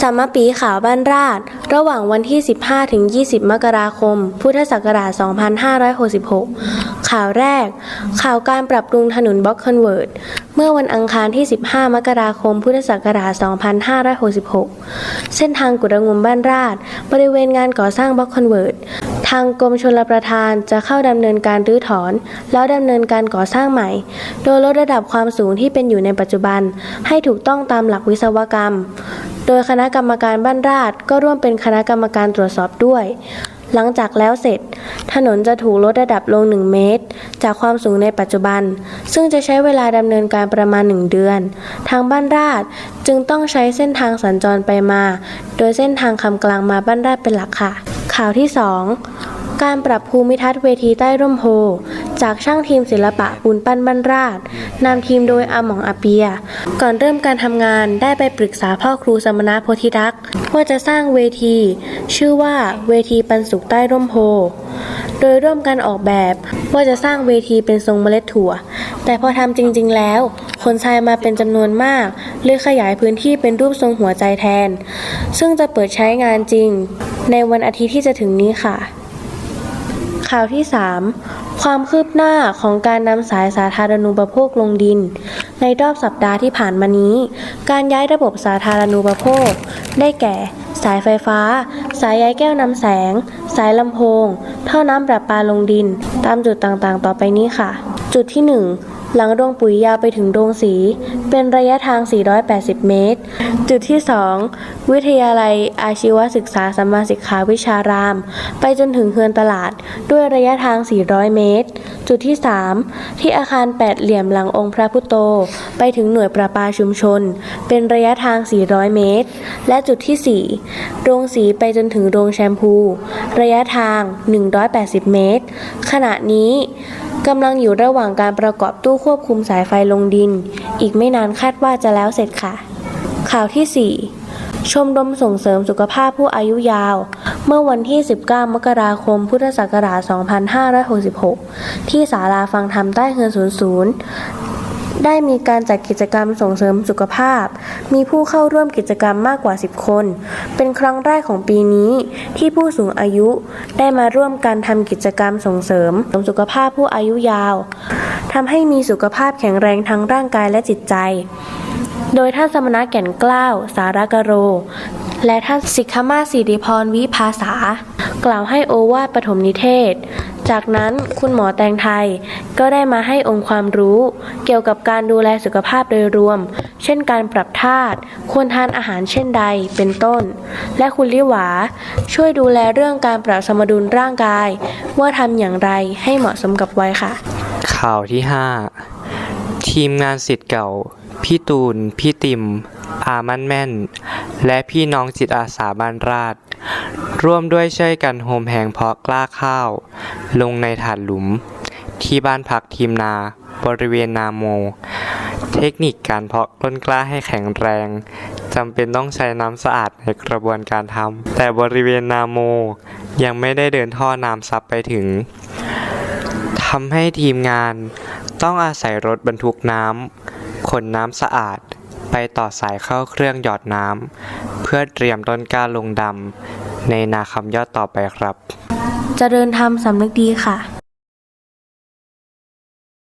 สามปีขาวบ้านราช ระหว่างวันที่ 15 ถึง 20 มกราคม พุทธศักราช 2566 ข่าวแรก ข่าวการปรับปรุงถนนบล็อกคอนเวิร์ตเมื่อวันอังคารที่ 15 มกราคม พุทธศักราช 2566 เส้นทางกุดงุมบ้านราช บริเวณงานก่อสร้างบล็อกคอนเวิร์ตทางกรมชลประทานจะเข้าดำเนินการรื้อถอน แล้วดำเนินการก่อสร้างใหม่ โดยลดระดับความสูงที่เป็นอยู่ในปัจจุบัน ให้ถูกต้องตามหลักวิศวกรรม โดยคณะกรรมการบ้านราชก็ร่วมเป็นคณะกรรมการตรวจสอบด้วย หลังจากแล้วเสร็จ ถนนจะถูกลดระดับลง 1 เมตร จากความสูงในปัจจุบัน ซึ่งจะใช้เวลาดำเนินการประมาณ 1 เดือน ทางบ้านราชจึงต้องใช้เส้นทางสัญจรไปมา โดยเส้นทางคำกลางมาบ้านราชเป็นหลักค่ะ ข่าวที่ 2 การปรับภูมิทัศน์เวทีใต้ร่มโพ จากช่างทีมศิลปะปูนปั้นบ้านราชนำทีมโดยอาหมองอาเปีย ก่อนเริ่มการทำงานได้ไปปรึกษาพ่อครูสมณะโพธิรักษ์ว่าจะสร้างเวที ชื่อว่าเวทีปันสุขใต้ร่มโพธิ์โดยร่วมกันออกแบบว่าจะสร้างเวทีเป็นทรงเมล็ดถั่ว แต่พอทำจริง ๆ แล้ว คนชายมาเป็นจำนวนมากเลยขยายพื้นที่เป็นรูปทรงหัวใจแทน ซึ่งจะเปิดใช้งานจริง ในวันอาทิตย์ที่จะถึงนี้ค่ะ ข่าวที่ 3 ความคืบหน้าของการนำสายสาธารณูปโภคลงดิน ในรอบสัปดาห์ที่ผ่านมานี้ การย้ายระบบสาธารณูปโภค ได้แก่ สายไฟฟ้า สายใยแก้วนำแสง สายลำโพง ท่อน้ำประปาลงดิน ตามจุดต่างๆ ต่อไปนี้ค่ะ จุดที่ 1 หลังโรงปุ๋ยยาวไปถึงโรงสี เป็นระยะทาง 480 เมตร จุดที่ 2 วิทยาลัยอาชีวศึกษาสัมมาสิกขาวิชาราม ไปจนถึงเฮือนตลาดด้วยระยะทาง 400 เมตร จุดที่ 3 ที่อาคารแปดเหลี่ยมหลังองค์พระพุทโธไปถึงหน่วยประปาชุมชน เป็นระยะทาง 400 เมตร และจุดที่ 4 โรงสีไปจนถึงโรงแชมพู ระยะทาง 180 เมตร ขณะนี้ กำลังอยู่ระหว่างการประกอบตู้ควบคุมสายไฟลงดิน อีกไม่นานคาดว่าจะแล้วเสร็จค่ะ ข่าวที่ 4 ชมรมส่งเสริมสุขภาพผู้อายุยาว เมื่อวันที่ 19 มกราคม พุทธศักราช 2566 ที่ศาลาฟังธรรมใต้เฮือนศูนย์ ได้มีการจัดกิจกรรมส่งเสริมสุขภาพ มีผู้เข้าร่วมกิจกรรมมากกว่า 10 คน เป็นครั้งแรกของปีนี้ ที่ผู้สูงอายุได้มาร่วมกันทำกิจกรรมส่งเสริมสุขภาพผู้อายุยาวทำให้มีสุขภาพแข็งแรงทั้งร่างกายและจิตใจ โดยท่านสมณะแก่นกล้าว สารกโร และท่านสิกขมาสิริพรวิภาษา กล่าวให้โอวาทปฐมนิเทศ จากนั้นคุณหมอแตงไทยก็ได้มาให้องค์ความรู้ เกี่ยวกับการดูแลสุขภาพโดยรวม เช่นการปรับธาตุควรทานอาหารเช่นใดเป็นต้น และคุณลิหวา ช่วยดูแลเรื่องการปรับสมดุลร่างกาย ว่าทำอย่างไรให้เหมาะสมกับวัยค่ะ ข่าวที่ 5 ทีมงานสิทธิ์เก่า พี่ตูน พี่ติม อามันแม่น และพี่น้องจิตอาสาบ้านราช ร่วมด้วยช่วยกันโฮมแหงเพาะกล้าข้าว ลงในถาดหลุม ที่บ้านพักทีมนา บริเวณนาโม เทคนิคการเพาะต้นกล้าให้แข็งแรงจำเป็นต้องใช้น้ำสะอาดในกระบวนการทำแต่บริเวณนาโม ยังไม่ได้เดินท่อน้ำซับไปถึงทำให้ทีมงานต้องอาศัยรถบรรทุกน้ำขนน้ำสะอาด ไปต่อสายเข้าเครื่องหยอดน้ำเพื่อเตรียมต้นกล้าลงดำในนาคำยอดต่อไปครับ เจริญธรรมสำนึกดีค่ะ